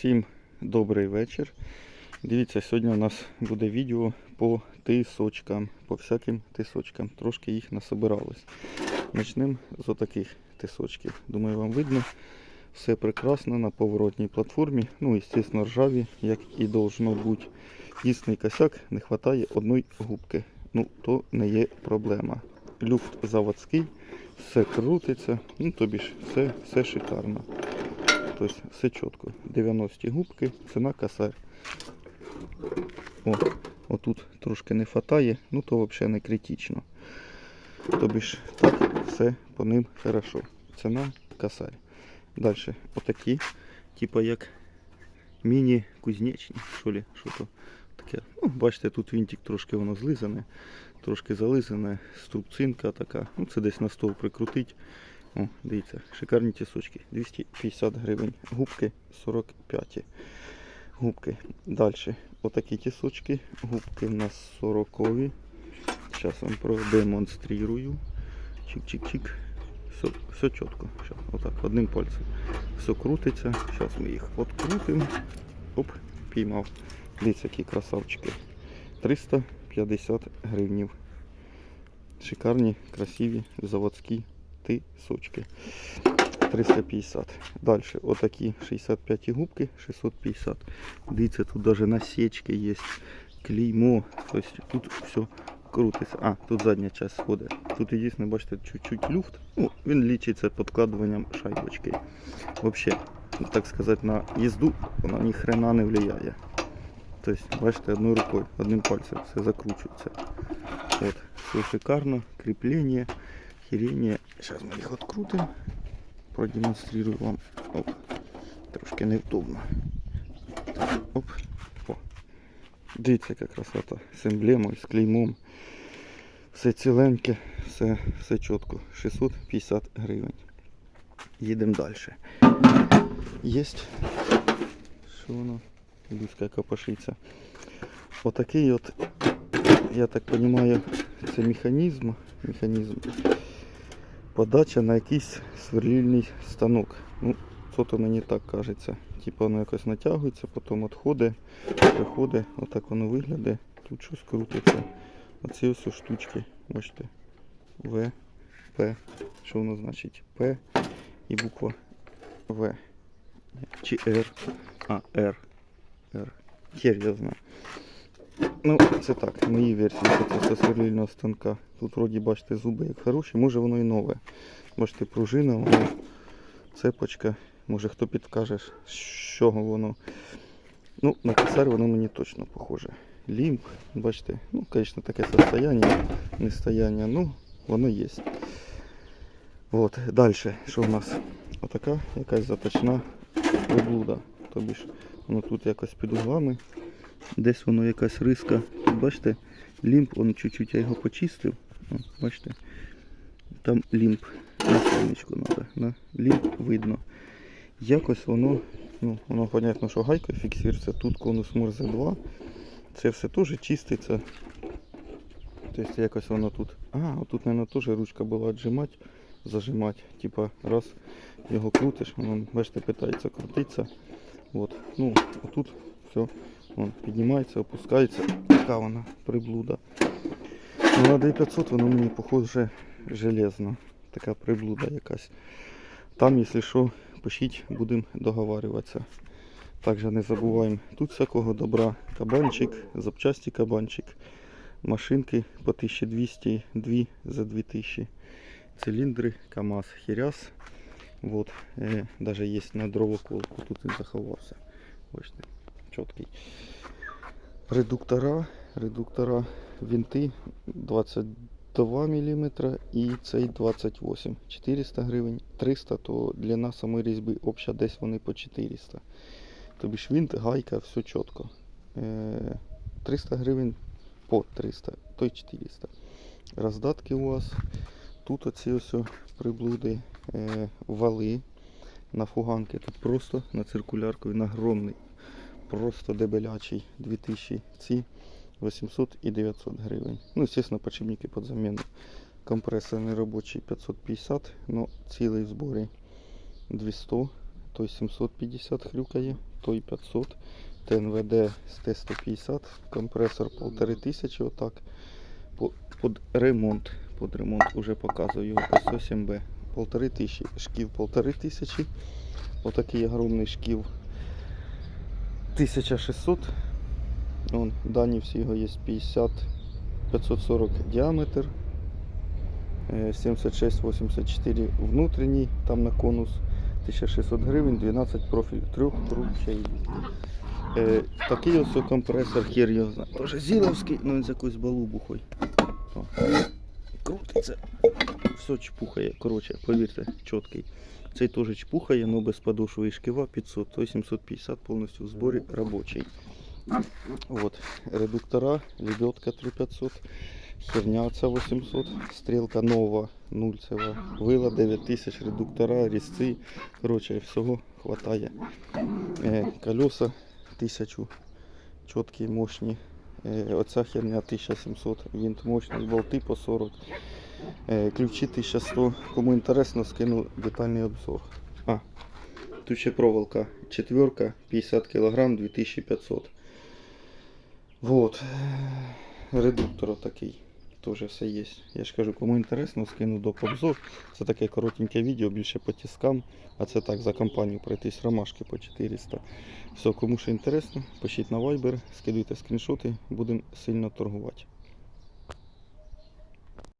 Всім добрий вечір. Дивіться, сьогодні у нас буде відео по тисочкам, по всяким тисочкам. Трошки їх насобиралось. Почнемо з отаких тисочків. Думаю, вам видно. Все прекрасно на поворотній платформі. Ну, звісно, ржаві, як і должно бути. Єдиний косяк, не вистачає одної губки. Ну, то не є проблема. Люфт заводський, все крутиться, ну тобі ж все, все шикарно. Тобто все чітко. 90 губки, ціна косарь. О, отут трошки не вистачає, ну то взагалі не критично. Тобі ж так, все по ним хорошо. Ціна косарь. Далі, отакі, типа як міні-кузнечні, що ли, що то таке. Ну, бачите, тут вінтик трошки воно злизане, трошки зализане, струбцинка така. Ну, це десь на стол прикрутить. О, дивіться, шикарні тісочки. 250 гривень. Губки 45. Губки. Далі. Отакі тісочки. Губки в нас 40. Зараз вам продемонструю. Чик-чик-чик. Все, все чітко. Щас, отак, одним пальцем. Все крутиться. Зараз ми їх открутимо. Оп, піймав. Дивіться, які красавчики. 350 гривнів. Шикарні, красиві, заводські тисочки. 350. Далі, отакі 65 губки, 650. Дивіться, тут навіть насечки є, клеймо. Тобто тут все крутиться. А, тут задня часть сходить. Тут єдине, бачите, чуть-чуть люфт. Ну, він лічиться підкладуванням шайбочки. Взагалі, так сказати, на їзду вона ні хрена не впливає. Тобто, бачите, одною рукою, одним пальцем все закручується. От, все шикарно, кріплення, херення. Зараз ми їх відкрутимо. Продемонструю вам. Оп. Трошки невдобно. Так, Оп. О. Дивіться, яка красота. З емблемою, з клеймом. Все ціленьке, все, все чітко. 650 гривень. Їдемо далі. Є. Що воно? Людська копошиця. Отакий от, я так розумію, це механізм. механізм подача на якийсь сверлильний станок. Ну, то мені так кажеться. Типа воно якось натягується, потім відходить, приходить, отак воно виглядає. Тут щось крутиться. Оці ось штучки, бачите. В, П. Що воно значить? П і буква В. Чи Р. А, Р. Р. Хер я знаю. Ну, це так, мої версії це все сверлильного станка. Тут вроді бачите зуби як хороші, може воно і нове. Бачите, пружина, воно, цепочка. Може хто підкаже, з чого воно. Ну, на косарь воно мені точно похоже. Лімп, бачите, ну, звісно, таке состояние, не стояння, ну, воно є. От, далі, що в нас? Отака якась заточна приблуда. Тобі воно тут якось під углами. Десь воно якась риска. Бачите, лімп, он чуть-чуть я його почистив. О, бачите, там лімп. На сонечку треба. Да? Лімп видно. Якось воно, ну, воно понятно, що гайка фіксується. Тут конус Морзе 2. Це все теж чиститься. Тобто якось воно тут. А, отут, мабуть, теж ручка була віджимати, зажимати. Типа раз його крутиш, воно, бачите, питається крутитися. От. Ну, отут все. Вон, піднімається, опускається. Така вона приблуда. Ну, на D500 воно мені похоже железно. Така приблуда якась. Там, якщо що, пишіть, будемо договарюватися. Також не забуваємо, тут всякого добра. Кабанчик, запчасті кабанчик, машинки по 1200, 2 за 2000. Циліндри, КАМАЗ, Хіряс. Вот. Е, даже є на дровоколку, тут він заховався. Бачите, чіткий. Редуктора, редуктора, винти 22 мм і цей 28 400 гривень, 300, то длина самої різьби обща десь вони по 400. Тобі ж винт, гайка, все чітко. Е, 300 гривень по 300, то й 400. Роздатки у вас. Тут оці ось приблуди, е, вали на фуганки. Тут просто на циркулярку він огромний. Просто дебелячий 2000 ці 800 і 900 гривень. Ну, звісно, подшипники під заміну. Компресор неробочий 550, но цілий в зборі 200, то 750 хрюкає. той 500, ТНВД з Т150, компресор 1500, отак. По- Под ремонт, под ремонт уже показую його С8Б. 1500, шків 1500. Отакий огромний шків 1600. Вон, дані всі його є 50, 540 діаметр. е, 76-84 внутрішній, там на конус 1600 гривень, 12 профіль, трьох ручей. Е, такий ось компресор, хер його знає. Тоже зіловський, ну він з якоюсь балубухою. Крутиться. Все чпухає. Коротше, повірте, чіткий. Цей теж чпухає, але без подошви і шкива 500, той 750 повністю в зборі робочий. Вот. Редуктора, лебедка 3500, херня ця 800, стрілка нова, нульцева, вила 9000, редуктора, різці. Коротше, всього хватає. Е, колеса 1000, чіткі, мощні. Е, оця херня 1700, винт мощний, болти по 40. Е, ключі 1100. Кому інтересно, скину детальний обзор. А, тут ще проволока. Четверка, 50 кг, 2500. Вот. Редуктор такий. Теж все є. Я ж кажу, кому інтересно, скину до обзор. Це таке коротеньке відео, більше по тискам. А це так за компанію пройтись ромашки по 400. Все, кому ще інтересно, пишіть на Viber, скидуйте скріншоти, будемо сильно торгувати.